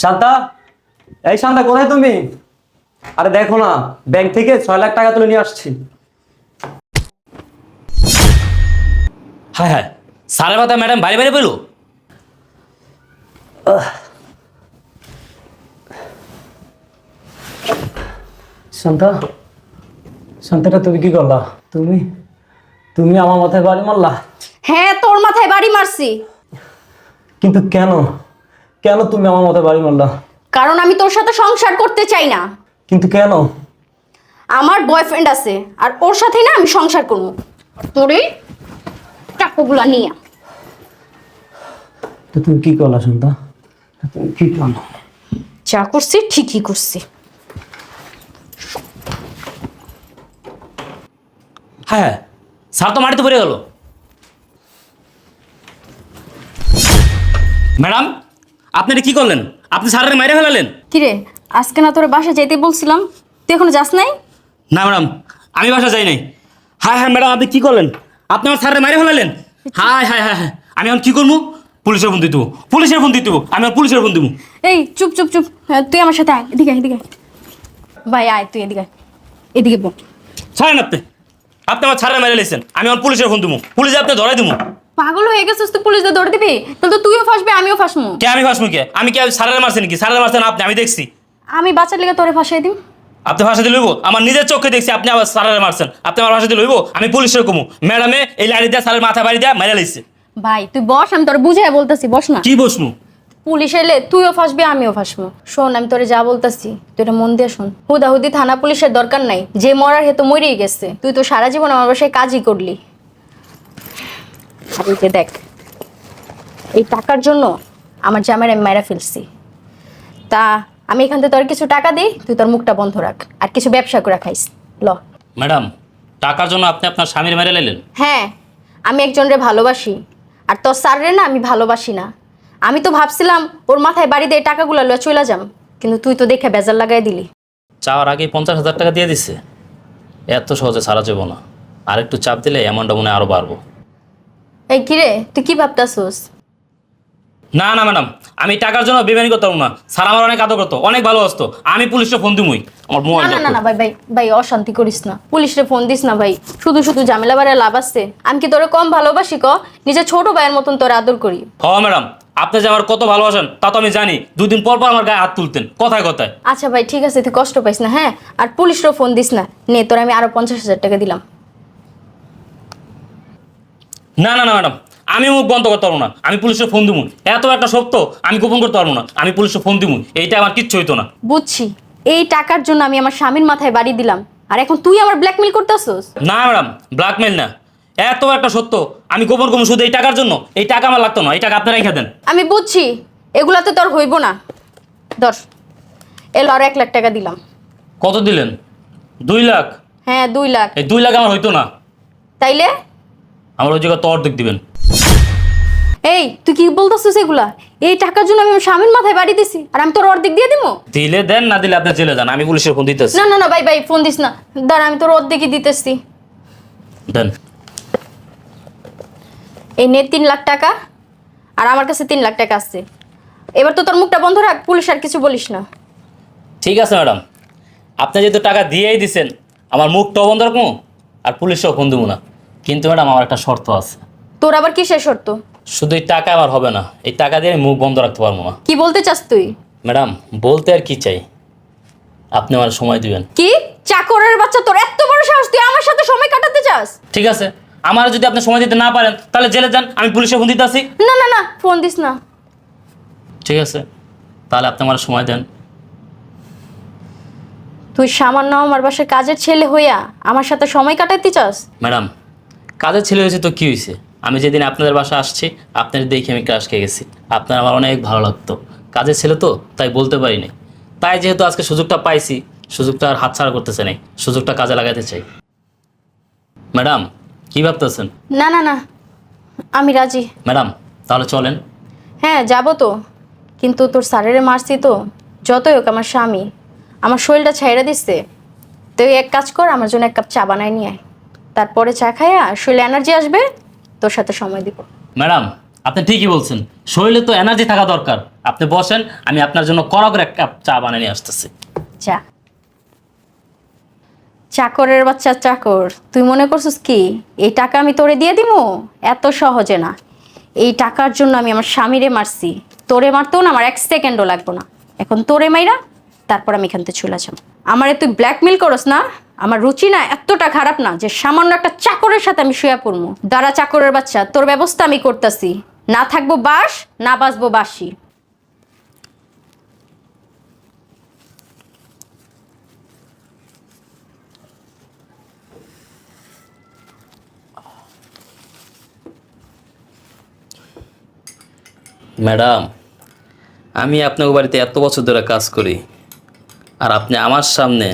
শান্তা? এই শান্তা কোথায় তুমি? আরে দেখো না ব্যাংক থেকে ছয় লাখ টাকা তুলে নিয়ে আসছি। হ্যাঁ হ্যাঁ সারের মাথায় ম্যাডাম বাইরে বাইরে পেল শান্তা শান্তাটা তুমি কি করলা? তুমি তুমি আমার মাথায় বাড়ি মারলা? হ্যাঁ তোর মাথায় বাড়ি মারছি। কিন্তু কেন? কেন তুমি আমার মাথায় বাড়ি মারলা? কারণ আমি তোর সাথে সংসার করতে চাই না। কিন্তু কেন? আমার বয়ফ্রেন্ড আছে আর ওর সাথে না আমি সংসার করব। তোরে টাকাগুলা নিয়ে। তো তুমি কি করলা শান্তা? তুমি কি করলা? যা করছি ঠিকই করছি। হ্যাঁ হ্যাঁ। স্যার তো মাটিতে পড়ে গেল। ম্যাডাম? আপনি এটা কি করলেন? আপনি স্যারের মেরে ফেলালেন? কিরে আজকে না তোর বাসা যেতে বলছিলাম? তুই এখনও যাস নাই? না ম্যাডাম আমি বাসা যাই নাই। হ্যাঁ হ্যাঁ ম্যাডাম আপনি কি করলেন? আপনি আমার স্যারের মেরে ফেলালেন? হায় হায় হ্যাঁ হ্যাঁ আমি এখন কি করব? পুলিশের ফোন দিতে পুলিশের ফোন দিতে আমি আর পুলিশের ফোন দিব। এই চুপ চুপ চুপ। হ্যাঁ, তুই আমার সাথে আয়। এদিকে আয়, এদিকে আয়। ভাই আয় তুই এদিকে আয়। এদিকে বল। ছাড়েন আপনি। আপনি আমার স্যারের মেরে লেছেন আমি আমার পুলিশের ফোন দিব। পুলিশে আপনি ধরাই দিব। পাগল হয়ে গেছিস তুই পুলিশদের দৌড় দিবি? তাহলে তো তুইও ফাঁসবি আমিও ফাঁসমু। কে আমি ফাঁসমু কে? আমি কি স্যারের মারছি নাকি? স্যারের মারছেন আপনি আমি দেখছি। আমি বাচ্চার লেগে তোরে ফাঁসাই দিম। আপনি ভাষা দিয়ে লইব আমার নিজের চোখে দেখছি আপনি আবার স্যারের মারছেন। আপনি আমার ভাষা দিয়ে লইব আমি পুলিশের কমু। ম্যাডামে এই লাড়ি দিয়ে স্যারের মাথা বাড়ি দিয়ে মেরে লাইছে। ভাই তুই বস আমি তোর বুঝাই বলতেছি বস না। কি বসমু? পুলিশ এলে তুইও ফাঁসবি আমিও ফাঁসবো। শোন আমি তোরে যা বলতাছি তুই এটা মন দিয়ে শোন। হুদাহুদি থানা পুলিশের দরকার নাই। যে মরার হে তো মরেই গেছে। তুই তো সারা জীবন আমার বাসায় কাজই করলি। এই যে দেখ। এই টাকার জন্য আমার জামাই আমি মায়েরা ফেলছি। তা আমি এখান থেকে তোর কিছু টাকা দিই তুই তোর মুখটা বন্ধ রাখ আর কিছু ব্যবসা করে খাইস। ল। ম্যাডাম টাকার জন্য আপনি আপনার স্বামীর মেরে লাইলেন হ্যাঁ আমি একজনরে ভালোবাসি। আর তোর স্যাররে না আমি ভালোবাসি না। আমি তো ভাবছিলাম ওর মাথায় বাড়ি দিয়ে টাকাগুলো লয়ে চলে যাম কিন্তু তুই তো দেখে বেজার লাগাই দিলি। চাওয়ার আগে পঞ্চাশ হাজার টাকা দিয়ে দিচ্ছে এত সহজে সারা যাব না। আর একটু চাপ দিলে অ্যামাউন্টটা মনে হয় আরও বাড়বো। এই কিরে তুই কি ভাবতাছোস? না না ম্যাডাম আমি টাকার জন্য বেমানি করতাম না। স্যার আমার অনেক আদর করতো অনেক ভালোবাসতো আমি পুলিশে ফোন দিমুই। আমার মোবাইল না না না ভাই ভাই ভাই অশান্তি করিস না। পুলিশে ফোন দিস না ভাই। শুধু শুধু ঝামেলা বাড়ে লাভ আসছে আমি কি তোরে কম ভালোবাসি ক? নিজের ছোট ভাইয়ের মতন তোরে আদর করি। হ ম্যাডাম আপনি যে আমার কত ভালোবাসেন তা তো আমি জানি। দুদিন পর পর আমার গায়ে হাত তুলতেন কথায় কথায়। আচ্ছা ভাই ঠিক আছে তুই কষ্ট পাইস না হ্যাঁ? আর পুলিশেরও ফোন দিস না। নে তোর আমি আরও পঞ্চাশ হাজার টাকা দিলাম। না না না ম্যাডাম আমি মুখ বন্ধ করতে পারব না আমি পুলিশে ফোন দিব। এত একটা সত্য আমি গোপন করতে পারব না আমি পুলিশে ফোন দিব এইটা আমার কিচ্ছু হইতো না। বুঝছি এই টাকার জন্য আমি আমার স্বামীর মাথায় বাড়ি দিলাম আর এখন তুই আমার ব্ল্যাকমেল করতেছস? না ম্যাডাম ব্ল্যাকমেল না এত একটা সত্য আমি গোপন করব শুধু এই টাকার জন্য এই টাকা আমার লাগতো না এই টাকা আপনারা রেখে দেন। আমি বুঝছি এগুলাতে তোর হইব না। ধর এলো আর এক লাখ টাকা দিলাম। কত দিলেন? দুই লাখ? হ্যাঁ দুই লাখ। এই দুই লাখ আমার হইতো না। তাইলে? আমার ওই জায়গায় তো অর্ধেক দিবেন। এই তুই কি বলতেছিস এগুলা? এই টাকার জন্য আমি স্বামীর মাথায় বাড়ি দিছি আর আমি তোর অর্ধেক দিয়ে দিব দিলে দেন না দিলে আপনি জেলে যান আমি পুলিশের ফোন দিতেছি। না না না ভাই ভাই ফোন দিস না। দাঁড়া আমি তোর অর্ধেকই দিতেছি। দেন। এই নে তিন লাখ টাকা আর আমার কাছে তিন লাখ টাকা আছে। এবার তো তোর মুখটা বন্ধ রাখ পুলিশ আর কিছু বলিস না। ঠিক আছে ম্যাডাম। আপনি যেহেতু টাকা দিয়েই দিছেন আমার মুখটাও বন্ধ রাখব আর পুলিশও ফোন দেবো না। কিন্তু ম্যাডাম আমার একটা শর্ত আছে। তোর আবার কি কিসের শর্ত? শুধু এই টাকা আমার হবে না এই টাকা দিয়ে আমি মুখ বন্ধ রাখতে পারব না। কি বলতে চাস তুই? ম্যাডাম বলতে আর কি চাই? আপনি আমার সময় দিবেন। কি? চাকরের বাচ্চা তোর এত বড় সাহস তুই আমার সাথে সময় কাটাতে চাস? ঠিক আছে আমার যদি আপনি সময় দিতে না পারেন তাহলে জেলে যান আমি পুলিশে ফোন দিতে আসি। না না না ফোন দিস না। ঠিক আছে তাহলে আপনি আমার সময় দেন। তুই সামান্য আমার বাসার কাজের ছেলে হইয়া আমার সাথে সময় কাটাতে চাস? ম্যাডাম কাজের ছেলে হয়েছে তো কী হয়েছে? আমি যেদিন আপনাদের বাসা আসছি আপনার দেখে আমি ক্রাশ খেয়ে গেছি। আপনার আমার অনেক ভালো লাগতো। কাজের ছেলে তো তাই বলতে পারিনি তাই যেহেতু আজকে সুযোগটা পাইছি সুযোগটা আর হাতছাড়া করতেছে নাই সুযোগটা কাজে লাগাতে চাই। ম্যাডাম কী ভাবতেছেন? না না না আমি রাজি। ম্যাডাম তাহলে চলেন। হ্যাঁ যাব তো। কিন্তু তোর স্যারের মারছি তো যতই হোক আমার স্বামী। আমার শরীরটা ছাইড়া দিচ্ছে। তুই এক কাজ কর আমার জন্য এক কাপ চা বানায় নিয়ে আয়। তারপরে চা খাইয়া শরীরে এনার্জি আসবে তোর সাথে সময় দিব। ম্যাডাম আপনি ঠিকই বলছেন। শরীরে তো এনার্জি থাকা দরকার। আপনি বসেন আমি আপনার জন্য কড়া করে এক কাপ চা বানিয়ে নিয়ে আসতেছি। চা। চাকরের বাচ্চা চাকর তুই মনে করছিস কি এই টাকা আমি তোরে দিয়ে দিমু? এত সহজে না। এই টাকার জন্য আমি আমার স্বামীরে মারছি। তোরে মারতেও না আমার এক সেকেন্ডও লাগবো না। এখন তোরে মাইরা তারপর আমি এখান থেকে চলে যাব। আমারে তুই ব্ল্যাকমেল করস না? আমার রুচি না এতটা খারাপ না যে সামান্য একটা চাকরের সাথে আমি শুয়ে পড়ব দাঁড়া চাকরের বাচ্চা, তোর ব্যবস্থা আমি করতেছি। না থাকব বাস, না বাসবো বাসি ম্যাডাম, আমি আপনার বাড়িতে এত বছর ধরে কাজ করি। আর আপনি আমার সামনে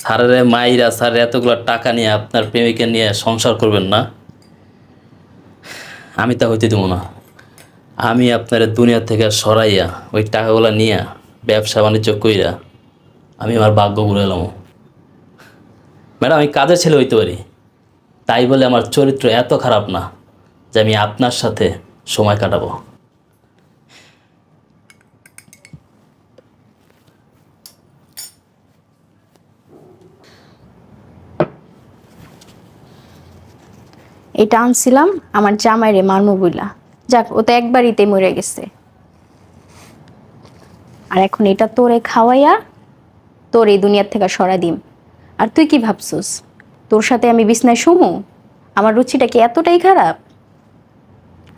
স্যারের, মাইরা স্যারের এতগুলো টাকা নিয়ে আপনার প্রেমিকে নিয়ে সংসার করবেন না? আমি তা হইতে দেবো না। আমি আপনার দুনিয়া থেকে সরাইয়া ওই টাকাগুলো নিয়ে ব্যবসা বাণিজ্য কইরা আমি আমার ভাগ্য ঘুরে এলাম ম্যাডাম, আমি কাজের ছেলে হইতে পারি। তাই বলে আমার চরিত্র এত খারাপ না যে আমি আপনার সাথে সময় কাটাবো। এটা আনছিলাম, আমার জামাইরে মারমু বইলা। যাক, ও তো একবারিতে মরে গেছে। আর এখন এটা তোরে খাওয়াইয়া তোর এই দুনিয়ার থেকে সরা দিম। আর তুই কি ভাবছস? তোর সাথে আমি বিছনায় শুমু? আমার রুচিটা কি এতটাই খারাপ?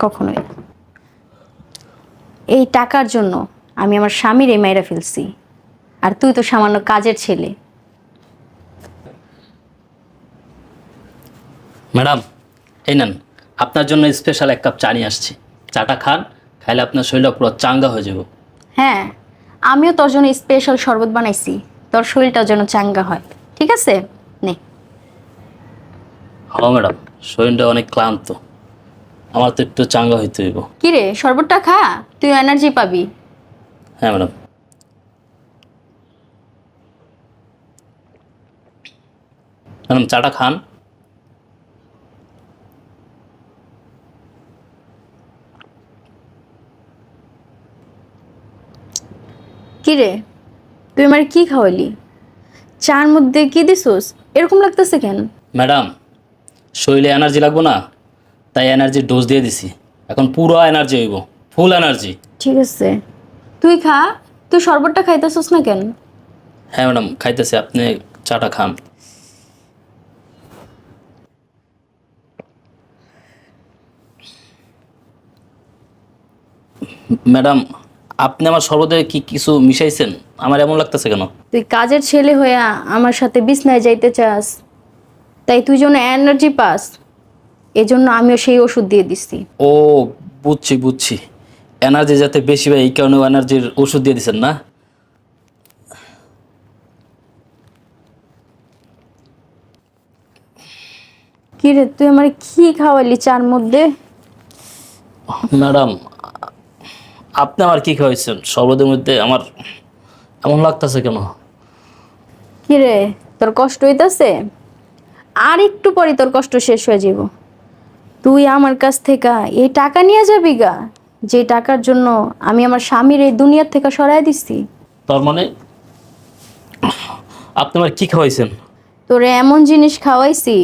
কখনোই। এই টাকার জন্য আমি আমার স্বামীর এই মায়েরা ফেলছি। আর তুই তো সামান্য কাজের ছেলে। ম্যাডাম এই নেন আপনার জন্য স্পেশাল এক কাপ চা নিয়ে আসছি। চাটা খান খাইলে আপনার শরীরটা পুরো চাঙ্গা হয়ে যাব। হ্যাঁ আমিও তোর জন্য স্পেশাল শরবত বানাইছি। তোর শরীরটা যেন চাঙ্গা হয়। ঠিক আছে? নে। হ্যাঁ ম্যাডাম শরীরটা অনেক ক্লান্ত। আমার তো একটু চাঙ্গা হইতে হইব। কি রে শরবতটা খা তুই এনার্জি পাবি। হ্যাঁ ম্যাডাম। ম্যাডাম চাটা খান। কি রে তুই আমার কি খাওয়ালি? চার মধ্যে কি দিছস? এরকম লাগতেছে কেন? ম্যাডাম শরীরে এনার্জি লাগবো না তাই এনার্জির ডোজ দিয়ে দিছি। এখন পুরো এনার্জি হইব ফুল এনার্জি। ঠিক আছে। তুই খা তুই শরবতটা খাইতেছস না কেন? হ্যাঁ ম্যাডাম খাইতেছি আপনি চাটা খান। ম্যাডাম আপনি আমার সর্বদে কি কিছু মিশাইছেন? আমার এমন লাগতেছে কেন? তুই কাজের ছেলে হইয়া আমার সাথে বিছনায় যাইতে চাস তাই তুই যেন এনার্জি পাস। এজন্য আমিও সেই ওষুধ দিয়ে দিছি ও বুঝছি বুঝছি। এনার্জি যাতে বেশি হয় এই কারণে এনার্জির ওষুধ দিয়ে দিচ্ছেন না? কি রে তুই আমার কি খাওয়ালি চার মধ্যে? ম্যাডাম আপনি আমার কি খাওয়াইছেন? সর্বদের মধ্যে আমার এমন লাগতেছে কেন? কি রে তোর কষ্ট হইতাছে? আর একটু পরে তোর কষ্ট শেষ হয়ে যাব তুই আমার কাছ থেকে এই টাকা নিয়ে যাবি গা যে টাকার জন্য আমি আমার স্বামীর এই দুনিয়ার থেকে সরাই দিছি। তার মানে আপনি আমার কি খাওয়াইছেন? তোরে এমন জিনিস খাওয়াইছি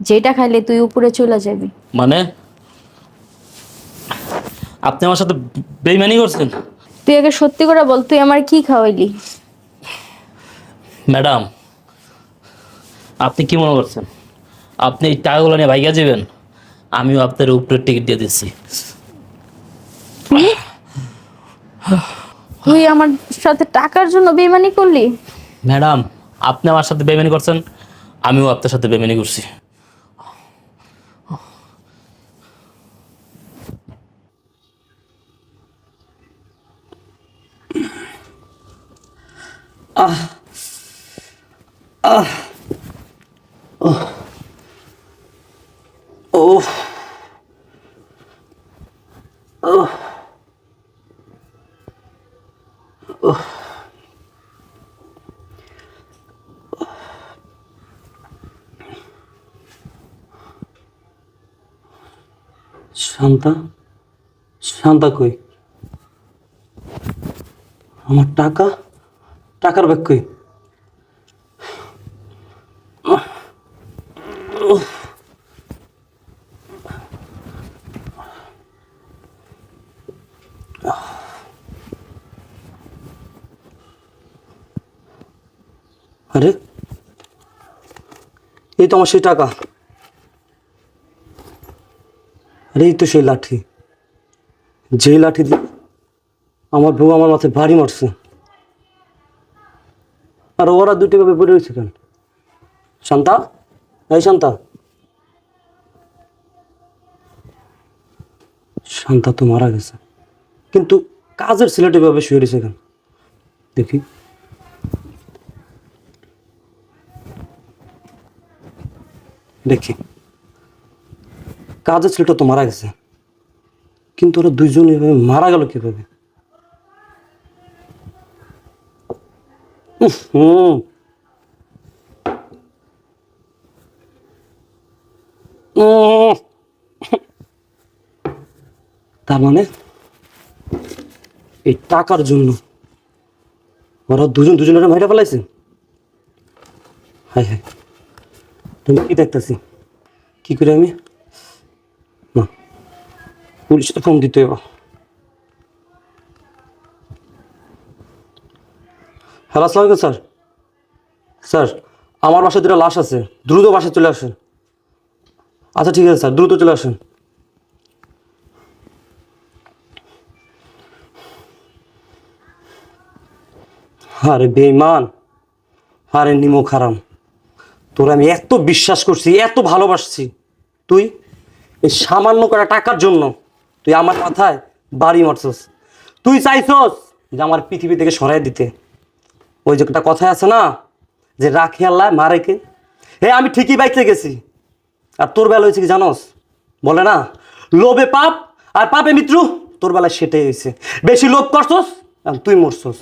যেটা খাইলে তুই উপরে চলে যাবি। মানে আপনি আমার সাথে বেইমানি করছেন? তুই আগে সত্যি করে বল তুই আমার কি খাওয়াইলি? ম্যাডাম আপনি কি মনে করছেন? আপনি এই টাকাগুলো নিয়ে ভাইগা যাবেন আমিও আপনার উপরে টিকিট দিয়ে দিচ্ছি। তুই আমার সাথে টাকার জন্য বেমানি করলি? ম্যাডাম আপনি আমার সাথে বেইমানি করছেন আমিও আপনার সাথে বেইমানি করছি। শান্তা? শান্তা কই? আমার টাকা? টাকার ব্যাগ আরে, এই তো আমার সেই টাকা। আরে, এই তো সেই লাঠি। যেই লাঠি দিয়ে আমার বউ আমার মাথায় ভারী মারছে। আর ওরা দুটি ভাবে পড়ে রয়েছে কেন? শান্তা? এই শান্তা। শান্তা তো মারা গেছে। কিন্তু কাজের ছেলেটি ভাবে শুয়ে রয়েছে কেন? দেখি। দেখি। কাজের ছেলেটা তো মারা গেছে। কিন্তু ওরা দুইজন এভাবে মারা গেল কীভাবে? হুম। তার মানে এই টাকার জন্য ওরা দুজন দুজনের মাইরা ফেলাইছে? হায় হায়। তুমি কি দেখতেছি? কি করে আমি? না, পুলিশে ফোন দিতে হবে হ্যালো আসসালামু স্যার। স্যার, আমার বাসায় দুটো লাশ আছে। দ্রুত বাসায় চলে আসেন। আচ্ছা ঠিক আছে, স্যার, দ্রুত চলে আসেন। আরে বেইমান আরে নিমো খারাম। তোর আমি এত বিশ্বাস করছি, এত ভালোবাসছি। তুই এই সামান্য করা টাকার জন্য তুই আমার মাথায় বাড়ি মারছস। তুই চাইছস যে আমার পৃথিবী থেকে সরাই দিতে। ওই যে একটা কথায় আছে না, যে রাখি আল্লাহ, মারে কে? হে, আমি ঠিকই বাইতে গেছি। আর তোর বেলা হয়েছে কি জানোস? বলে না, লোভে পাপ আর পাপে মিত্র তোর বেলায় সেটাই হয়েছে। বেশি লোভ করছস তুই মরছস।